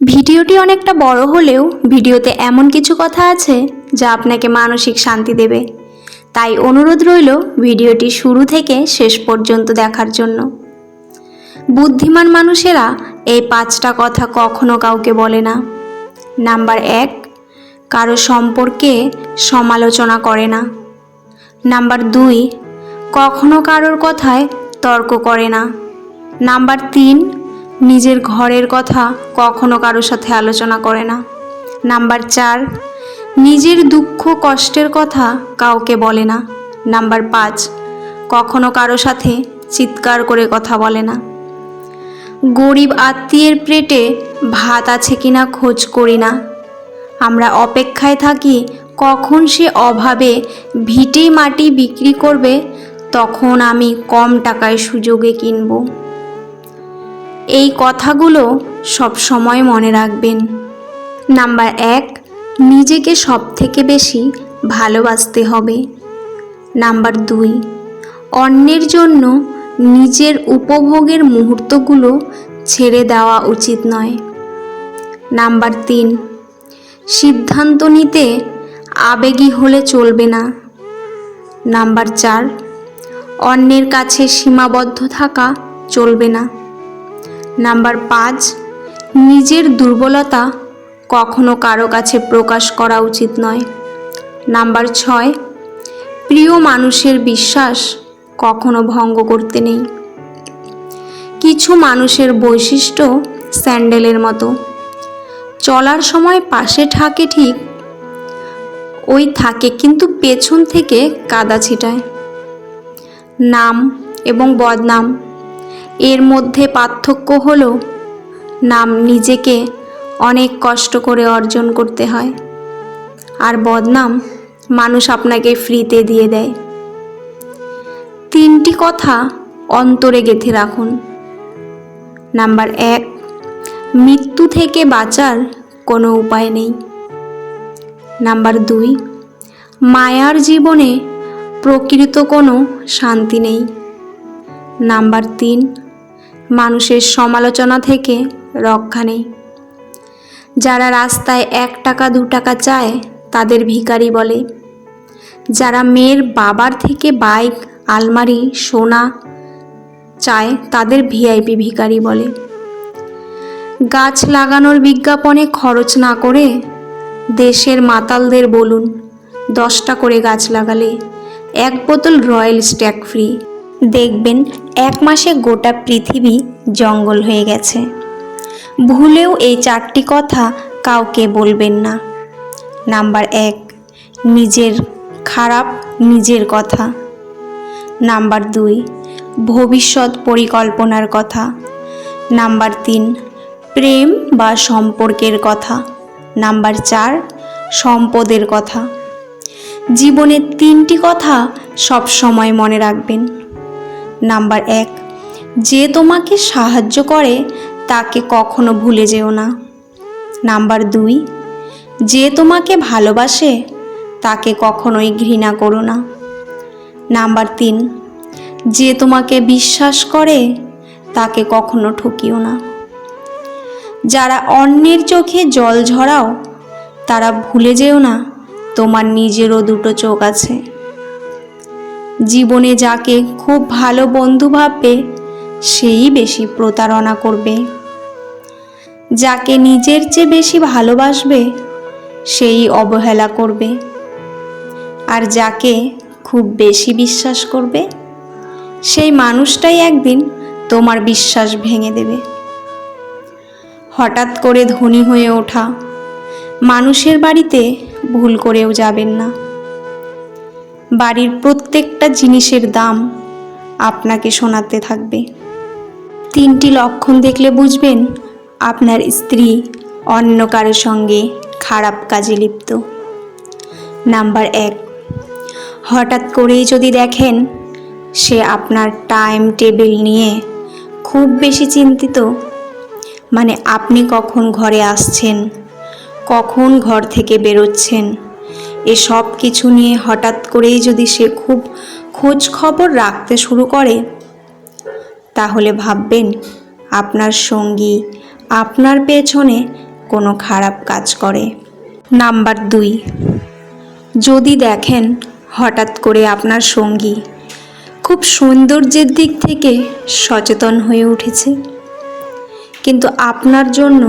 ভিডিওটি অনেকটা বড় হলেও ভিডিওতে এমন কিছু কথা আছে যা আপনাকে মানসিক শান্তি দেবে। তাই অনুরোধ রইল ভিডিওটি শুরু থেকে শেষ পর্যন্ত দেখার জন্য। বুদ্ধিমান মানুষেরা এই পাঁচটা কথা কখনো কাউকে বলে না। নাম্বার এক, কারও সম্পর্কে সমালোচনা করে না। নাম্বার দুই, কখনো কারোর কথায় তর্ক করে না। নাম্বার তিন নিজের ঘরের কথা কখনো কারোর সাথে আলোচনা করে না। নাম্বার চার, নিজের দুঃখ কষ্টের কথা কাউকে বলে না। নাম্বার পাঁচ, কখনো কারও সাথে চিৎকার করে কথা বলে না। গরিব আত্মীয়ের প্লেটে ভাত আছে কিনা খোঁজ করি না। আমরা অপেক্ষায় থাকি কখন সে অভাবে ভিটে মাটি বিক্রি করবে, তখন আমি কম টাকায় সুযোগে কিনব। এই কথাগুলো সব সময় মনে রাখবেন। নাম্বার এক, নিজেকে সব থেকে বেশি ভালোবাসতে হবে। নাম্বার দুই, অন্যের জন্য নিজের উপভোগের মুহূর্তগুলো ছেড়ে দেওয়া উচিত নয়। নাম্বার তিন, সিদ্ধান্ত নিতে আবেগী হলে চলবে না। নাম্বার চার, অন্যের কাছে সীমাবদ্ধ থাকা চলবে না। নাম্বার পাঁচ, নিজের দুর্বলতা কখনো কারও কাছে প্রকাশ করা উচিত নয়। নাম্বার ছয়, প্রিয় মানুষের বিশ্বাস কখনো ভঙ্গ করতে নেই। কিছু মানুষের বৈশিষ্ট্য স্যান্ডেলের মতো। চলার সময় পাশে থাকে ঠিক, ওই থাকে কিন্তু পেছন থেকে কাদা ছিটায়। নাম এবং বদনাম এর মধ্যে পার্থক্য হলো নাম নিজেকে অনেক কষ্ট করে অর্জন করতে হয়। আর বদনাম মানুষ আপনাকে ফ্রিতে দিয়ে দেয়। তিনটি কথা অন্তরে গেঁথে রাখুন। নাম্বার এক, মৃত্যু থেকে বাঁচার কোনো উপায় নেই। নাম্বার দুই, মায়ার জীবনে প্রকৃত কোনো শান্তি নেই। নাম্বার তিন মানুষের সমালোচনা থেকে রক্ষা নেই। যারা রাস্তায় এক টাকা, দু টাকা চায়, তাদের ভিখারি বলে। যারা মেয়ের বাবার থেকে বাইক, আলমারি, সোনা চায়, তাদের ভিআইপি ভিখারি বলে। গাছ লাগানোর বিজ্ঞাপনে খরচ না করে দেশের মাতালদের বলুন, দশটা করে গাছ লাগালে এক বোতল রয়্যাল স্ট্যাক ফ্রি। দেখবেন এক মাসে গোটা পৃথিবী জঙ্গল হয়ে গেছে। ভুলেও এই চারটি কথা কাউকে বলবেন না। নাম্বার এক, নিজের খারাপ নিজের কথা। নাম্বার দুই, ভবিষ্যৎ পরিকল্পনার কথা। নাম্বার তিন, প্রেম বা সম্পর্কের কথা। নাম্বার চার, সম্পদের কথা। জীবনের তিনটি কথা সব সময় মনে রাখবেন। নাম্বার এক, যে তোমাকে সাহায্য করে, তাকে কখনো ভুলে যেও না। নাম্বার দুই, যে তোমাকে ভালোবাসে, তাকে কখনোই ঘৃণা করো না। নাম্বার তিন, যে তোমাকে বিশ্বাস করে, তাকে কখনো ঠকিও না। যারা অন্যের চোখে জল ঝরাও, তারা ভুলে যেও না, তোমার নিজেরও দুটো চোখ আছে। জীবনে যাকে খুব ভালো বন্ধু ভাববে, সেই বেশি প্রতারণা করবে। যাকে নিজের চেয়ে বেশি ভালোবাসবে, সেই অবহেলা করবে। আর যাকে খুব বেশি বিশ্বাস করবে, সেই মানুষটাই একদিন তোমার বিশ্বাস ভেঙে দেবে। হঠাৎ করে ধনী হয়ে ওঠা, মানুষের বাড়িতে ভুল করেও যাবেন না। বাড়ির প্রত্যেকটা জিনিসের দাম আপনাকে শোনাতে থাকবে। তিনটি লক্ষণ দেখলে বুঝবেন আপনার স্ত্রী অন্য কারোর সঙ্গে খারাপ কাজে লিপ্ত। নাম্বার এক, হঠাৎ করেই যদি দেখেন সে আপনার টাইম টেবিল নিয়ে খুব বেশি চিন্তিত মানে আপনি কখন ঘরে আসছেন, কখন ঘর থেকে বেরোচ্ছেন এসব কিছু নিয়ে হঠাৎ করেই যদি সে খুব খোঁজ খবর রাখতে শুরু করে, তাহলে ভাববেন আপনার সঙ্গী আপনার পেছনে কোনো খারাপ কাজ করে। নাম্বার দুই, যদি দেখেন হঠাৎ করে আপনার সঙ্গী খুব সৌন্দর্যের দিক থেকে সচেতন হয়ে উঠেছে, কিন্তু আপনার জন্য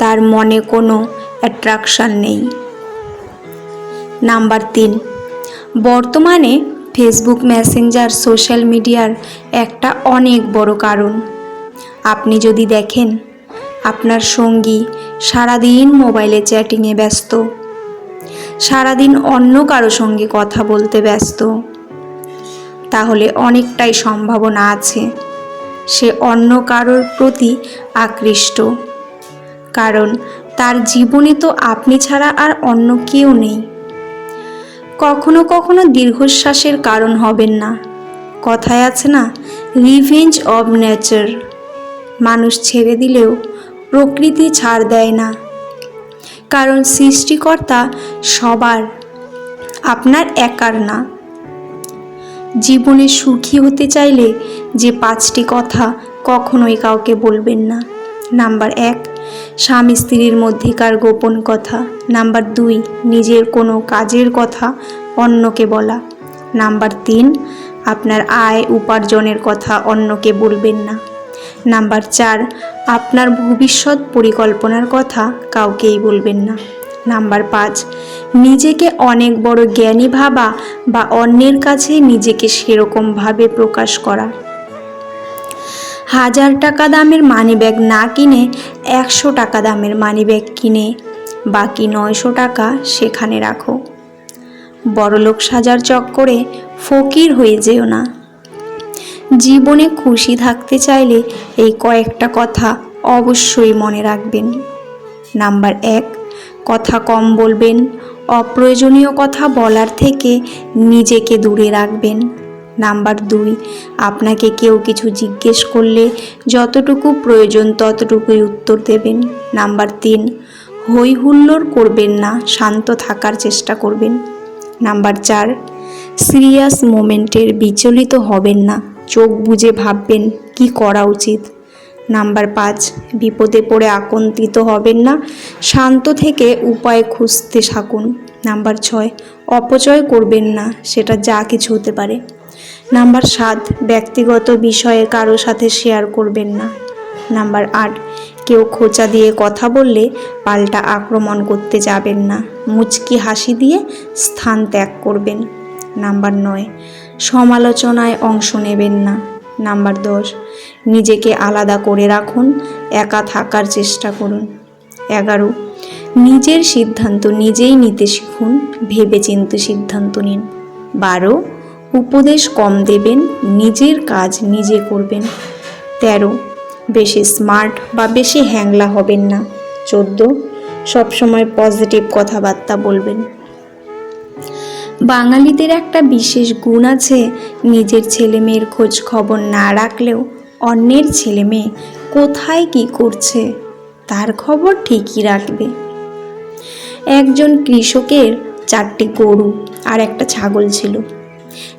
তার মনে কোনো অ্যাট্রাকশান নেই। নাম্বার তিন। বর্তমানে ফেসবুক মেসেঞ্জার সোশ্যাল মিডিয়ার একটা অনেক বড় কারণ। আপনি যদি দেখেন, আপনার সঙ্গী সারাদিন মোবাইলে চ্যাটিংয়ে ব্যস্ত। সারাদিন অন্য কারও সঙ্গে কথা বলতে ব্যস্ত। তাহলে অনেকটাই সম্ভাবনা আছে। সে অন্য কারোর প্রতি আকৃষ্ট। কারণ তার জীবনে তো আপনি ছাড়া আর অন্য কেউ নেই। কখনো কখনো দীর্ঘশ্বাসের কারণ হবেন না। কথায় আছে না রিভেঞ্জ অব নেচার মানুষ ছেড়ে দিলেও প্রকৃতি ছাড় দেয় না। কারণ সৃষ্টিকর্তা সবার, আপনার একার না। জীবনে সুখী হতে চাইলে যে পাঁচটি কথা কখনোই কাউকে বলবেন না। নাম্বার এক স্বামী স্ত্রীর মধ্যেকার গোপন কথা। নাম্বার দুই, নিজের কোনো কাজের কথা অন্যকে বলা। নাম্বার তিন, আপনার আয় উপার্জনের কথা অন্যকে বলবেন না। নাম্বার চার, আপনার ভবিষ্যৎ পরিকল্পনার কথা কাউকেই বলবেন না। নাম্বার পাঁচ, নিজেকে অনেক বড় জ্ঞানী ভাবা বা অন্যের কাছে নিজেকে সেরকমভাবে প্রকাশ করা। হাজার টাকা দামের মানিব্যাগ না কিনে একশো টাকা দামের মানিব্যাগ কিনে, বাকি নয়শো টাকা সেখানে রাখো। বড়লোক সাজার চক্করে ফকির হয়ে যেও না। জীবনে খুশি থাকতে চাইলে এই কয়েকটা কথা অবশ্যই মনে রাখবেন। নাম্বার এক, কথা কম বলবেন, অপ্রয়োজনীয় কথা বলার থেকে নিজেকে দূরে রাখবেন। নাম্বার দুই, আপনাকে কেউ কিছু জিজ্ঞেস করলে যতটুকু প্রয়োজন ততটুকুই উত্তর দেবেন। নাম্বার তিন হই হুল্লোড় করবেন না, শান্ত থাকার চেষ্টা করবেন। নাম্বার চার, সিরিয়াস মোমেন্টের বিচলিত হবেন না, চোখ বুজে ভাববেন কি করা উচিত। নাম্বার পাঁচ, বিপদে পড়ে আকন্তিত হবেন না, শান্ত থেকে উপায় খুঁজতে থাকুন। নাম্বার ছয়, অপচয় করবেন না, সেটা যা কিছু হতে পারে। নাম্বার সাত, ব্যক্তিগত বিষয়ে কারও সাথে শেয়ার করবেন না। নাম্বার আট, কেউ খোঁচা দিয়ে কথা বললে পাল্টা আক্রমণ করতে যাবেন না। মুচকি হাসি দিয়ে স্থান ত্যাগ করবেন। নাম্বার নয়, সমালোচনায় অংশ নেবেন না। নাম্বার দশ, নিজেকে আলাদা করে রাখুন, একা থাকার চেষ্টা করুন। এগারো, নিজের সিদ্ধান্ত নিজেই নিতে শিখুন ভেবে চিন্তে সিদ্ধান্ত নিন। বারো উপদেশ কম দেবেন, নিজের কাজ নিজে করবেন। তেরো, বেশি স্মার্ট বা বেশি হ্যাংলা হবেন না। চোদ্দ, সবসময় পজিটিভ কথাবার্তা বলবেন। বাঙালিদের একটা বিশেষ গুণ আছে, নিজের ছেলে মেয়ের খোঁজ খবর না রাখলেও অন্যের ছেলে মেয়ে কোথায় কি করছে, তার খবর ঠিকই রাখবে। একজন কৃষকের চারটি গরু আর একটা ছাগল ছিল।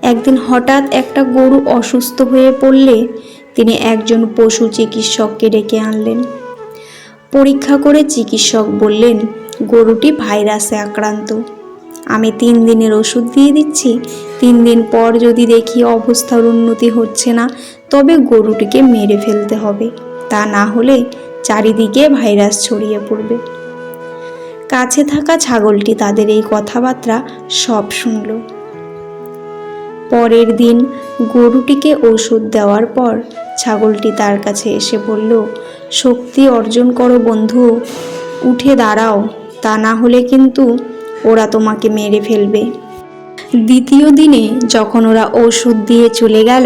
একদিন হঠাৎ একটা গরু অসুস্থ হয়ে পড়লে তিনি একজন পশু চিকিৎসককে ডেকে আনলেন। পরীক্ষা করে চিকিৎসক বললেন, গরুটি ভাইরাসে আক্রান্ত। আমি তিন দিনের ওষুধ দিয়ে দিচ্ছি। তিন দিন পর যদি দেখি অবস্থার উন্নতি হচ্ছে না, তবে গরুটিকে মেরে ফেলতে হবে। তা না হলে চারিদিকে ভাইরাস ছড়িয়ে পড়বে। কাছে থাকা ছাগলটি তাদের এই কথাবার্তা সব শুনল। পরের দিন গরুটিকে ওষুধ দেওয়ার পর ছাগলটি তার কাছে এসে বলল, শক্তি অর্জন করো বন্ধু, উঠে দাঁড়াও, তা না হলে কিন্তু ওরা তোমাকে মেরে ফেলবে দ্বিতীয় দিনে যখন ওরা ওষুধ দিয়ে চলে গেল,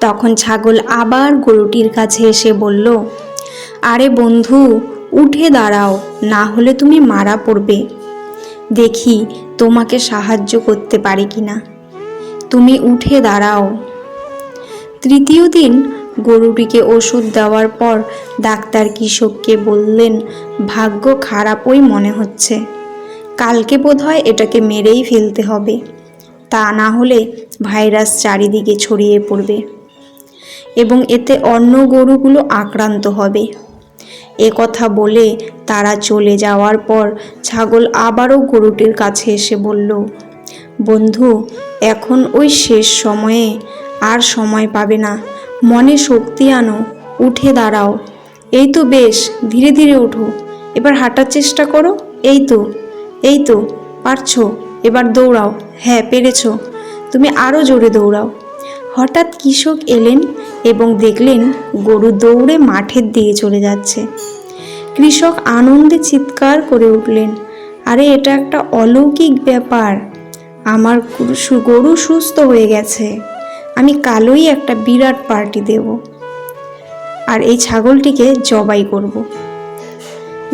তখন ছাগল আবার গরুটির কাছে এসে বলল, আরে বন্ধু, উঠে দাঁড়াও, না হলে তুমি মারা পড়বে। দেখি তোমাকে সাহায্য করতে পারি কিনা। তুমি উঠে দাঁড়াও। তৃতীয় দিন গরুটিকে ওষুধ দেওয়ার পর ডাক্তার কৃষককে বললেন, ভাগ্য খারাপই মনে হচ্ছে। কালকে বোধহয় এটাকে মেরেই ফেলতে হবে। তা না হলে ভাইরাস চারিদিকে ছড়িয়ে পড়বে এবং এতে অন্য গরুগুলো আক্রান্ত হবে। এ কথা বলে তারা চলে যাওয়ার পর ছাগল আবারও গরুটির কাছে এসে বলল বন্ধু, এখন ওই শেষ সময়ে আর সময় পাবে না। মনে শক্তি আনো, উঠে দাঁড়াও। এই তো বেশ, ধীরে ধীরে ওঠো। এবার হাঁটার চেষ্টা করো। এই তো এই তো, পারছ? এবার দৌড়াও। হ্যাঁ পেরেছ। তুমি আরও জোরে দৌড়াও। হঠাৎ কৃষক এলেন এবং দেখলেন গরু দৌড়ে মাঠের দিকে চলে যাচ্ছে। কৃষক আনন্দে চিৎকার করে উঠলেন। আরে, এটা একটা অলৌকিক ব্যাপার। আমার গরু সুস্থ হয়ে গেছে। আমি কালোই একটা বিরাট পার্টি দেব। আর এই ছাগলটিকে জবাই করব।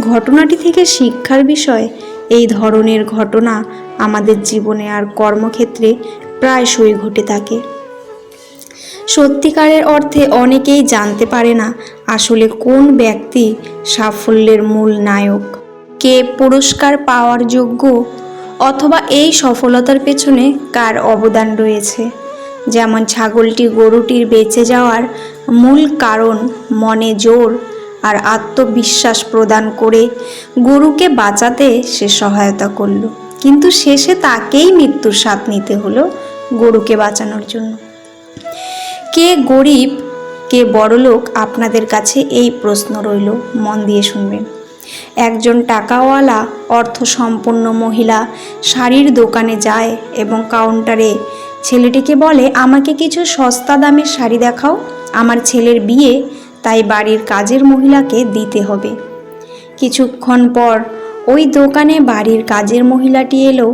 ঘটনাটি থেকে শিক্ষার বিষয়, এই ধরনের ঘটনা আমাদের জীবনে আর কর্মক্ষেত্রে প্রায়শই ঘটে থাকে। সত্যিকারের অর্থে অনেকেই জানতে পারে না আসলে কোন ব্যক্তি সাফল্যের মূল নায়ক। কে পুরস্কার পাওয়ার যোগ্য অথবা এই সফলতার পেছনে কার অবদান রয়েছে? যেমন ছাগলটি গরুটির বেঁচে যাওয়ার মূল কারণ মনে জোর আর আত্মবিশ্বাস প্রদান করে গরুকে বাঁচাতে সে সহায়তা করল। কিন্তু শেষে তাকেই মৃত্যুর স্বাদ নিতে হলো গরুকে বাঁচানোর জন্য। কে গরিব, কে বড়লোক, আপনাদের কাছে এই প্রশ্ন রইল। মন দিয়ে শুনবেন। একজন টাকাওয়ালা অর্থ সম্পন্ন মহিলা শাড়ির দোকানে যায় এবং কাউন্টারে, ছেলেটিকে বলে, আমাকে কিছু সস্তা দামের শাড়ি দেখাও, আমার ছেলের বিয়ে, তাই বাড়ির কাজের মহিলাকে দিতে হবে কিছুক্ষণ পর ওই দোকানে বাড়ির কাজের মহিলাটি এলো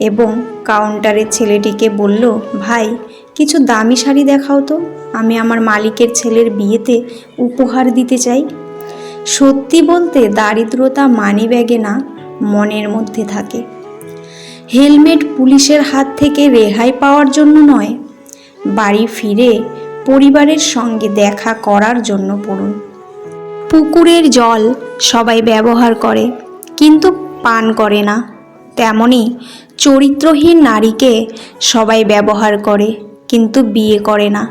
এবং কাউন্টারের ছেলেটিকে বলল, ভাই, কিছু দামি শাড়ি দেখাও তো, আমি আমার মালিকের ছেলের বিয়েতে উপহার দিতে চাই। সত্যি বলতে দারিদ্রতা মানি ব্যাগে না, মনের মধ্যে থাকে। হেলমেট পুলিশের হাত থেকে রেহাই পাওয়ার জন্য নয়, বাড়ি ফিরে পরিবারের সঙ্গে দেখা করার জন্য পড়ুন। পুকুরের জল সবাই ব্যবহার করে, কিন্তু পান করে না। তেমনি চরিত্রহীন নারীকে সবাই ব্যবহার করে, কিন্তু বিয়ে করে না।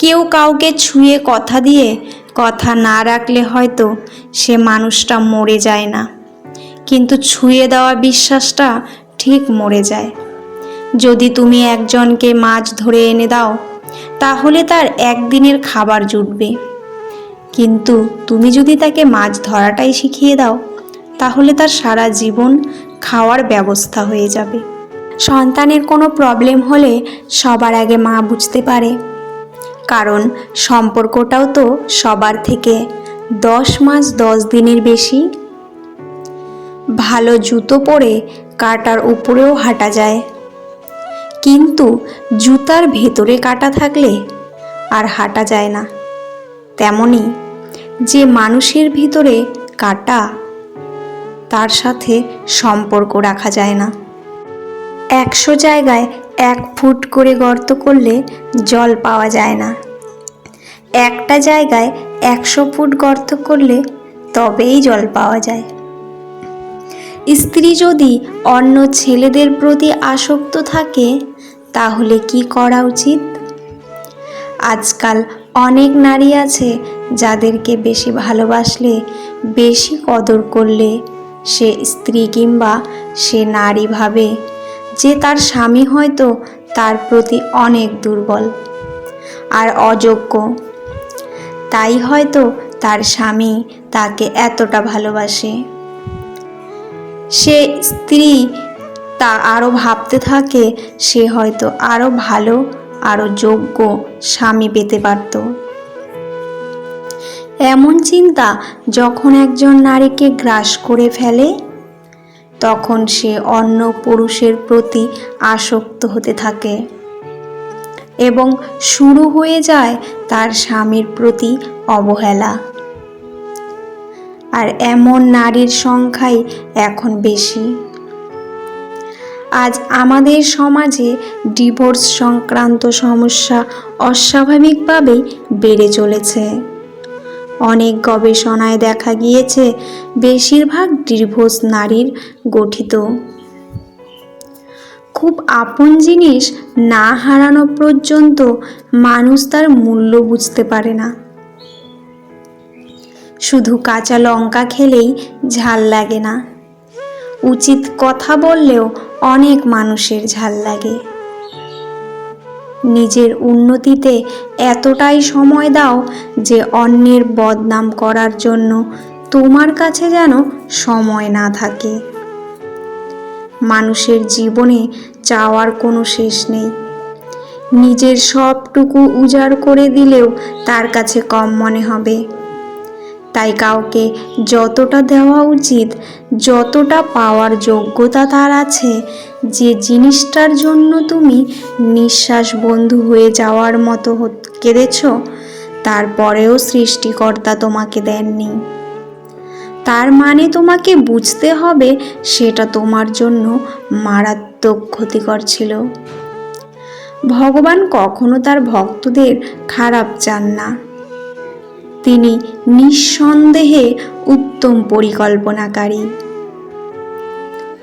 কেউ কাউকে ছুঁয়ে কথা দিয়ে কথা না রাখলে হয়তো সে মানুষটা মরে যায় না। কিন্তু ছুঁয়ে দেওয়া বিশ্বাসটা ঠিক মরে যায়। যদি তুমি একজনকে মাছ ধরে এনে দাও, তাহলে তার একদিনের খাবার জুটবে। কিন্তু তুমি যদি তাকে মাছ ধরাটাই শিখিয়ে দাও, তাহলে তার সারা জীবন খাওয়ার ব্যবস্থা হয়ে যাবে। সন্তানের কোনো প্রবলেম হলে সবার আগে মা বুঝতে পারে। কারণ সম্পর্কটাও তো সবার থেকে। দশ মাস দশ দিনের বেশি। ভালো জুতো পরে কাটার উপরেও হাঁটা যায়। কিন্তু জুতার ভেতরে কাটা থাকলে আর হাঁটা যায় না। তেমনি যে মানুষের ভিতরে কাটা, তার সাথে সম্পর্ক রাখা যায় না। একশো জায়গায় এক ফুট করে গর্ত করলে জল পাওয়া যায় না। একটা জায়গায় একশো ফুট গর্ত করলে তবেই জল পাওয়া যায়। স্ত্রী যদি অন্য ছেলেদের প্রতি আসক্ত থাকে, তাহলে কি করা উচিত? আজকাল অনেক নারী আছে যাদেরকে বেশি ভালোবাসলে, বেশি কদর করলে সে স্ত্রী কিংবা সে নারী ভাবে। যে তার স্বামী হয়তো তার প্রতি অনেক দুর্বল আর অযোগ্য। তাই হয়তো তার স্বামী তাকে এতটা ভালোবাসে। সে স্ত্রী তা আরও ভাবতে থাকে, সে হয়তো আরও ভালো, আরও যোগ্য স্বামী পেতে পারত। এমন চিন্তা যখন একজন নারীকে গ্রাস করে ফেলে তখন সে অন্য পুরুষের প্রতি আসক্ত হতে থাকে এবং শুরু হয়ে যায় তার স্বামীর প্রতি অবহেলা। আর এমন নারীর সংখ্যাই এখন বেশি। আজ আমাদের সমাজে ডিভোর্স সংক্রান্ত সমস্যা অস্বাভাবিকভাবেই বেড়ে চলেছে। অনেক গবেষণায় দেখা গিয়েছে, বেশিরভাগ ডিভোর্স নারীর গঠিত। খুব আপন জিনিস না হারানো পর্যন্ত মানুষ তার মূল্য বুঝতে পারে না। শুধু কাঁচা লঙ্কা খেলেই ঝাল লাগে না। উচিত কথা বললেও অনেক মানুষের ঝাল লাগে। নিজের উন্নতিতে এতটাই সময় দাও যে অন্যের বদনাম করার জন্য তোমার কাছে যেন সময় না থাকে। মানুষের জীবনে চাওয়ার কোনো শেষ নেই। নিজের সবটুকু উজাড় করে দিলেও তার কাছে কম মনে হবে। তাই কাউকে যতটা দেওয়া উচিত, যতটা পাওয়ার যোগ্যতা তার আছে যে জিনিসটার জন্য তুমি নিঃশ্বাস বন্ধু হয়ে যাওয়ার মতো কেঁদেছ তারপরেও সৃষ্টিকর্তা তোমাকে দেননি। তার মানে তোমাকে বুঝতে হবে সেটা তোমার জন্য মারাত্মক ক্ষতিকর ছিল। ভগবান কখনো তার ভক্তদের খারাপ চান না। তিনি নিঃসন্দেহে উত্তম পরিকল্পনাকারী।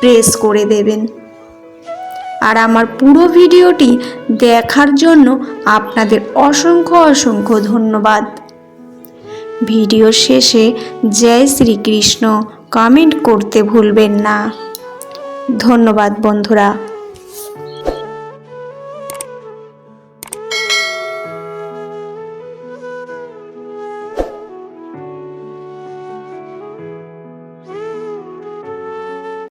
প্রেস করে দেবেন। আর আমার পুরো ভিডিওটি দেখার জন্য আপনাদের অসংখ্য অসংখ্য ধন্যবাদ। ভিডিও শেষে জয় শ্রীকৃষ্ণ। কমেন্ট করতে ভুলবেন না। ধন্যবাদ বন্ধুরা।